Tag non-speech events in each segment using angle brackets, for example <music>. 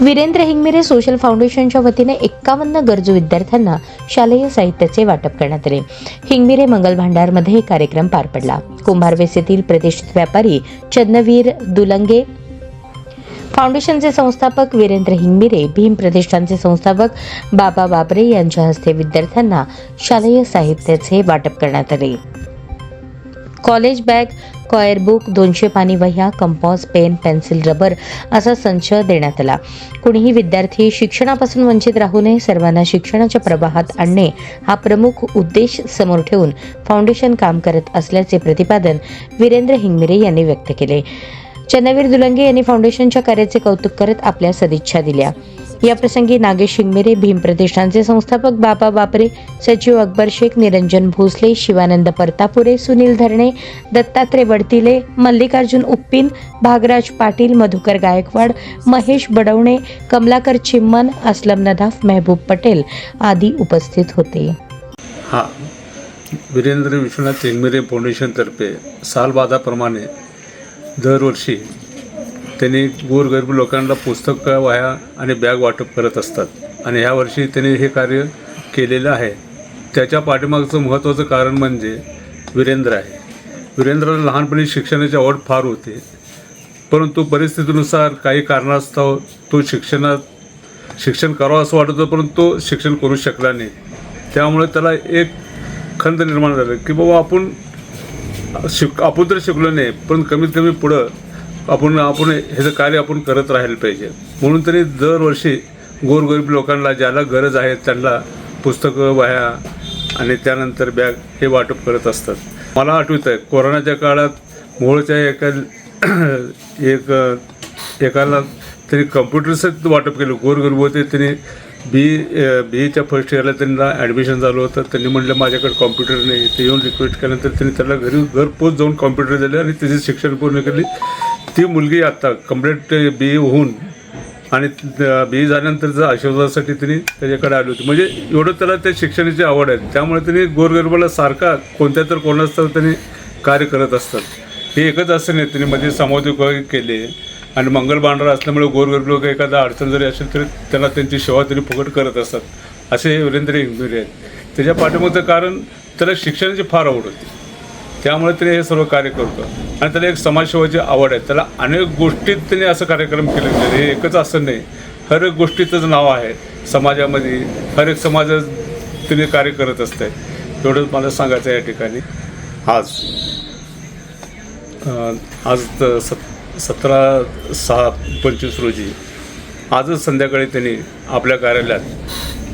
Virendra Hingmire social फाउंडेशनच्या वतीने एक्कावन्न गरजू विद्यार्थ्यांना शालेय साहित्याचे वाटप करण्यात आले. हिंगमिरे मंगल भांडारमध्ये हे कार्यक्रम पार पडला. कुंभारवेस येथील प्रतिष्ठित व्यापारी चंदवीर दुलंगे फाउंडेशनचे संस्थापक वीरेंद्र हिंगमिरे भीम प्रतिष्ठानचे संस्थापक बाबा बाबरे यांच्या हस्ते विद्यार्थ्यांना शालेय साहित्याचे वाटप करण्यात आले. कॉलेज बॅग कॉयर बुक दोनशे पाणी वह्या कंपॉस पेन पेन्सिल रबर असा संच देण्यात आला. कुणीही विद्यार्थी शिक्षणापासून वंचित राहू नये सर्वांना शिक्षणाच्या प्रवाहात आणणे हा प्रमुख उद्देश समोर ठेवून फाउंडेशन काम करत असल्याचे प्रतिपादन वीरेंद्र हिंगमिरे यांनी व्यक्त केले. चन्नवीर दुलंगे यांनी फाउंडेशनच्या कार्याचे कौतुक करत आपल्या सदिच्छा दिल्या. याप्रसंगी नागेश शिंगमिरे भीम प्रतिष्ठानचे संस्थापक बाबा बापरे सचिव अकबर शेख निरंजन भोसले शिवानंद परतापुरे सुनील धरणे दत्तात्रय वडतिले मल्लिकार्जुन उप्पिन भागराज पाटील मधुकर गायकवाड महेश बडवणे कमलाकर चिम्मन असलम नदाफ मेहबूब पटेल आदी उपस्थित होते. हा वीरेंद्र विश्वनाथ चिंगमिरे फाउंडेशनतर्फे सालबाधाप्रमाणे दरवर्षी त्यांनी गोरगरीब लोकांना पुस्तकं वह्या आणि बॅग वाटप करत असतात. आणि ह्या वर्षी त्यांनी हे कार्य केलेलं आहे. त्याच्या पाठीमागचं महत्त्वाचं कारण म्हणजे वीरेंद्र आहे. वीरेंद्राला लहानपणी शिक्षणाची आवड फार होती. परंतु परिस्थितीनुसार काही कारणास्तव तो शिक्षणात शिक्षण करावं असं वाटत होतं परंतु तो शिक्षण करू शकला नाही. त्यामुळे त्याला एक खंत निर्माण झालं की बाबा आपण शिक आपण तर शिकलो नाही पण कमीत कमी पुढं आपण आपण ह्याचं कार्य आपण करत राहायला पाहिजे. म्हणून तरी दरवर्षी गोरगरीब लोकांना ज्याला गरज आहे त्यांना पुस्तकं वह्या आणि त्यानंतर बॅग हे वाटप करत असतात. मला आठवत आहे कोरोनाच्या काळात मूळच्या एका एक एकाला त्यांनी कम्प्युटरचं वाटप केलं. गोरगरीब होते त्यांनी बी बी एच्या फर्स्ट इयरला त्यांना ॲडमिशन झालं होतं. त्यांनी म्हटलं माझ्याकडे कॉम्प्युटर नाही. ते येऊन रिक्वेस्ट केल्यानंतर त्यांनी त्याला घरी घरपोच जाऊन कॉम्प्युटर दिले आणि त्याचे शिक्षण पूर्ण केली. ती मुलगी आत्ता कंप्लीट बी ए होऊन आणि बी ए झाल्यानंतरचं आशीर्वादासाठी तिने त्याच्याकडे आली होती. म्हणजे एवढं त्याला त्या शिक्षणाची आवड आहे. त्यामुळे त्यांनी गोरगरबाला सारखा कोणत्या तर कोणाचं त्यांनी कार्य करत असतात. हे एकच असं नाही त्यांनी मध्ये समाजोपयोगी केले आणि मंगल भांडार असल्यामुळे गोरगरीब लोक एखादा अडचण जरी असेल तरी त्याला त्यांची सेवा त्यांनी फुकट करत असतात. असे वीरेंद्र इंदुरे आहेत. त्याच्या पाठीमागचं कारण त्याला शिक्षणाची फार आवड होती. त्यामुळे त्याने हे सर्व कार्य करतो. आणि त्याला एक समाजसेवाची आवड आहे. त्याला अनेक गोष्टीत त्याने असं कार्यक्रम केले गेले. हे एकच असं नाही. हर एक गोष्टीचंच नाव आहे समाजामध्ये. हर एक समाजात तिने कार्य करत असते एवढंच मला सांगायचं आहे या ठिकाणी. आज आज सत सतरा सहा पंचवीस रोजी आजच संध्याकाळी त्यांनी आपल्या कार्यालयात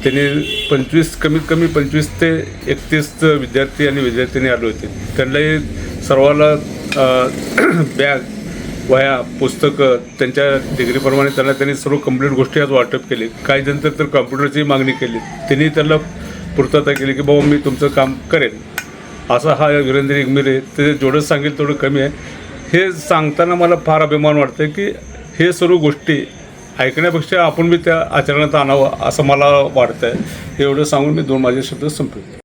त्यांनी पंचवीस कमीत कमी पंचवीस ते एकतीस विद्यार्थी आणि विद्यार्थिनी आले होते. त्यांनाही सर्वाला <clears throat> बॅग वह्या पुस्तकं त्यांच्या डिग्रीप्रमाणे त्यांना त्यांनी सर्व कंप्लीट गोष्टी आज वाटप केली. काही जण तर कॉम्प्युटरची मागणी केली. त्यांनी त्यांना पूर्तता केली की बाबा मी तुमचं काम करेन. असा हा वीरेंद्र इंगमिरे ते जेवढं सांगेल तेवढं कमी आहे. हे सांगताना मला फार अभिमान वाटतं की हे सर्व गोष्टी ऐकण्यापेक्षा आपण बी त्या आचरणात आणावं असं मला वाटतं आहे एवढं सांगून मी दोन माझे शब्द संपवले